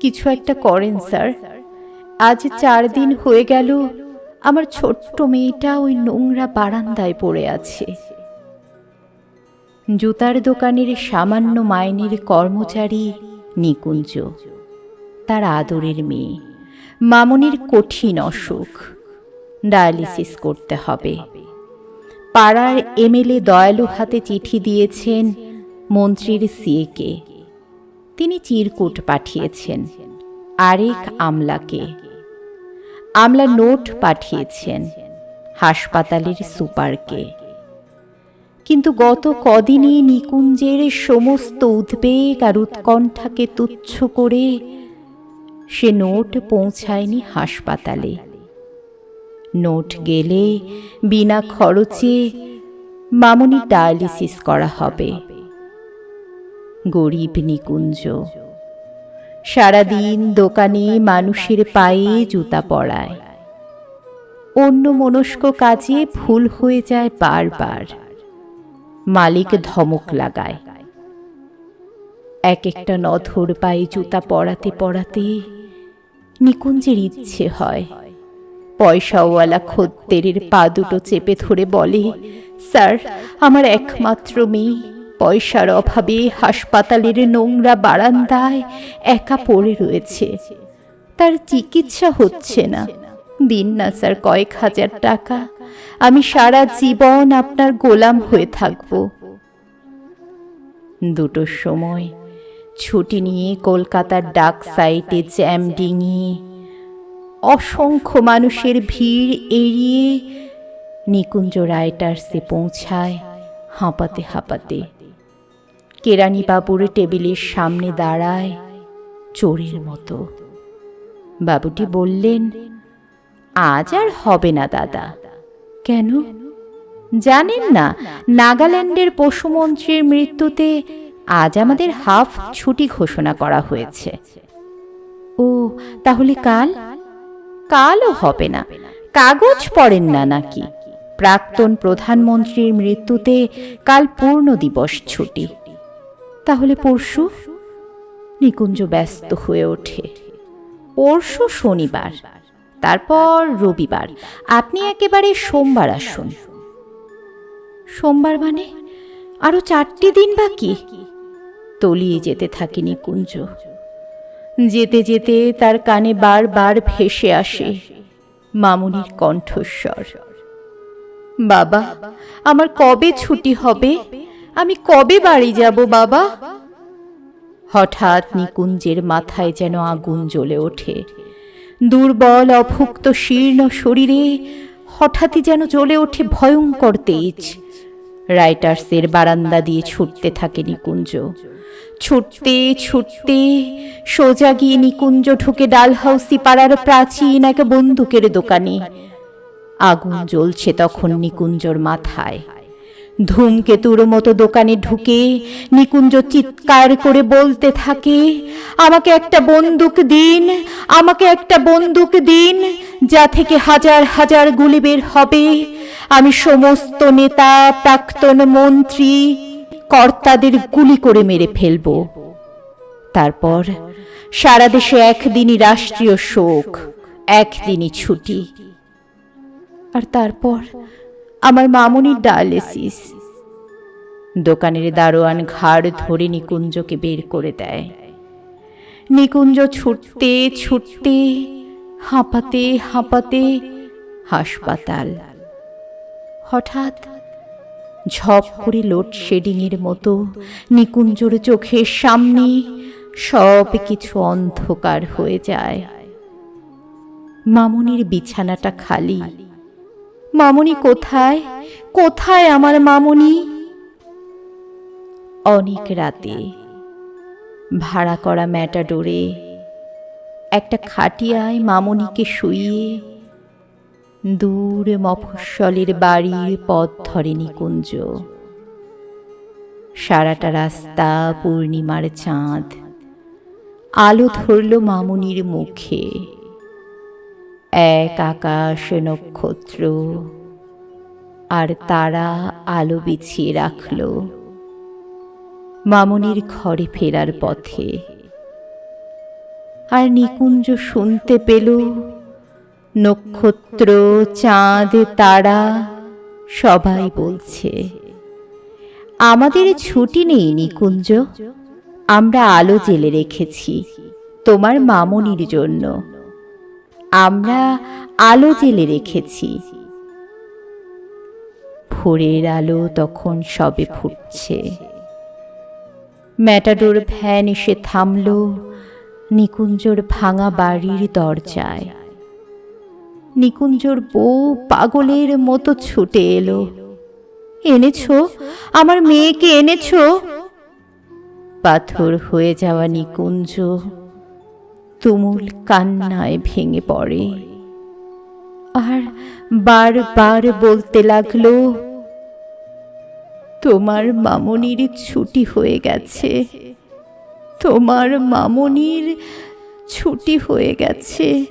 কিছু একটা করেন, স্যার। আজ চার দিন হয়ে গেল, আমার ছোট্ট মেয়েটা ওই নোংরা বারান্দায় পড়ে আছে। জুতার দোকানের সামান্য মাইনের কর্মচারী নিকুঞ্জ, তার আদরের মেয়ে, মামনির কঠিন অসুখ, ডায়ালিসিস করতে হবে। পাড়ার এমএলএ দয়ালু হাতে চিঠি দিয়েছেন মন্ত্রীর সিএকে। তিনি চিরকুট পাঠিয়েছেন, আরেক আমলাকে। আমলা নোট পাঠিয়েছেন, হাসপাতালের সুপারকে। কিন্তু গত কদিনই নিকুঞ্জের সমস্ত উদ্বেগ আর উৎকণ্ঠাকে তুচ্ছ করে সে নোট পৌঁছায়নি হাসপাতালে। নোট গেলে বিনা খরচে মামনি ডায়ালিসিস করা হবে। গরিব নিকুঞ্জ। সারাদিন দোকানে মানুষের পায়ে জুতা পড়ায়। অন্য মনস্ক কাজে ভুল হয়ে যায় বারবার। মালিক ধমক লাগায়। এক একটা নধর পায়ে জুতা পরাতে পরাতে নিকুঞ্জের ইচ্ছে হয়। পয়সাওয়ালা খদ্দেরের পা দুটো চেপে ধরে বলে, স্যার, আমার একমাত্র মেয়ে। পয়সার অভাবে হাসপাতালের নোংরা বারান্দায় একা পড়ে রয়েছে। তার চিকিৎসা হচ্ছে না। দিন না স্যার, কয়েক হাজার টাকা। আমি সারা জীবন আপনার গোলাম হয়ে থাকব। দুটোর সময় ছুটি নিয়ে কলকাতার ডাক সাইটে জ্যাম ডিঙিয়ে অসংখ্য মানুষের ভিড় এড়িয়ে নিকুঞ্জ রাইটার্সে পৌঁছায় হাঁপাতে হাঁপাতে। কেরানি বাবুর টেবিলের সামনে দাঁড়ায় চোরের মতো। বাবুটি বললেন, আজ আর হবে না দাদা। কেন? জানেন না, নাগাল্যান্ডের পশুমন্ত্রীর মৃত্যুতে আজ আমাদের হাফ ছুটি ঘোষণা করা হয়েছে। ও, তাহলে কাল? কালও হবে না। কাগজ পড়েন না নাকি। প্রাক্তন প্রধানমন্ত্রীর মৃত্যুতে কাল পূর্ণ দিবস ছুটি। তাহলে পরশু নিকুঞ্জ ব্যস্ত হয়ে ওঠে। পরশু শনিবার, তারপর রবিবার। আপনি একেবারে সোমবার আসুন। সোমবার মানে আরও চারটি দিন বাকি। তলিয়ে যেতে থাকে নিকুঞ্জ। যেতে যেতে তার কানে বারবার ভেসে আসে মামুনির কণ্ঠস্বর। বাবা, আমার কবে ছুটি হবে? আমি কবে বাড়ি যাব, বাবা? হঠাৎ নিকুঞ্জের মাথায় যেন আগুন জ্বলে ওঠে। দুর্বল, অভুক্ত, শীর্ণ শরীরে হঠাৎই যেন জ্বলে ওঠে ভয়ঙ্কর তেজ। রাইটার্সের বারান্দা দিয়ে ছুটতে থাকে নিকুঞ্জ। ছুটতে ছুটতে সোজা গিয়ে নিকুঞ্জ ঢুকে ডালহাউসি পাড়ার প্রাচীন এক বন্দুকের দোকানে। আগুন জ্বলছে তখন নিকুঞ্জর মাথায়। ধূমকেতুর মতো দোকানে ঢুকে নিকুঞ্জ চিৎকার করে বলতে থাকে, আমাকে একটা বন্দুক দিন, আমাকে একটা বন্দুক দিন, যা থেকে হাজার হাজার গুলি বের হবে। আমি সমস্ত নেতা, প্রাক্তন মন্ত্রী, কর্তাদের গুলি করে মেরে ফেলব। তারপর সারা দেশে একদিনই রাষ্ট্রীয় শোক, একদিনই ছুটি। আর তারপর আমার মামুনির ডায়ালিসিস। দোকানের দারোয়ান ঘাড় ধরে নিকুঞ্জকে বের করে দেয়। নিকুঞ্জ ছুটতে ছুটতে, হাঁপাতে হাঁপাতে হাসপাতাল। হঠাৎ ঝপ করে লোডশেডিংয়ের মতো নিকুঞ্জর চোখের সামনে সব কিছু অন্ধকার হয়ে যায়। মামুনির বিছানাটা খালি। মামুনি কোথায়? কোথায় আমার মামুনি? অনেক রাতে ভাড়া করা ম্যাটাডোরে একটা খাটিয়ায় মামুনিকে শুইয়ে দূর মফস্বলের বাড়ির পথ ধরে নিকুঞ্জ। সারাটা রাস্তা পূর্ণিমার চাঁদ। আলো ধরল মামুনির মুখে। এক আকাশ নক্ষত্র। আর তারা আলো বিছিয়ে রাখল। মামনির ঘরে ফেরার পথে। আর নিকুঞ্জ শুনতে পেল, নক্ষত্র, চাঁদ, তারা সবাই বলছে, আমাদের ছুটি নেই নিকুঞ্জ, আমরা আলো জেলে রেখেছি তোমার মামনির জন্য। আমরা আলো জেলে রেখেছি। ভোরের আলো তখন সবে ফুটছে। ম্যাটাডোর ভ্যান এসে থামল নিকুঞ্জর ভাঙা বাড়ির দরজায়। নিকুঞ্জর বউ পাগলের মতো ছুটে এলো। এনেছো? আমার মেয়েকে এনেছো? পাথর হয়ে যাওয়া নিকুঞ্জ তুমুল কান্নায় ভেঙে পড়ে। আর বারবার বলতে লাগল, তোমার মামনির ছুটি হয়ে গেছে। তোমার মামনির ছুটি হয়ে গেছে।